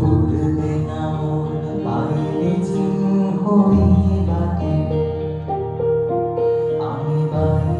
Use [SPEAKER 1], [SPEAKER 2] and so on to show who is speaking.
[SPEAKER 1] ভুলবে না মোর পায়ের চিহ্ন এই বাটে আমি বাইব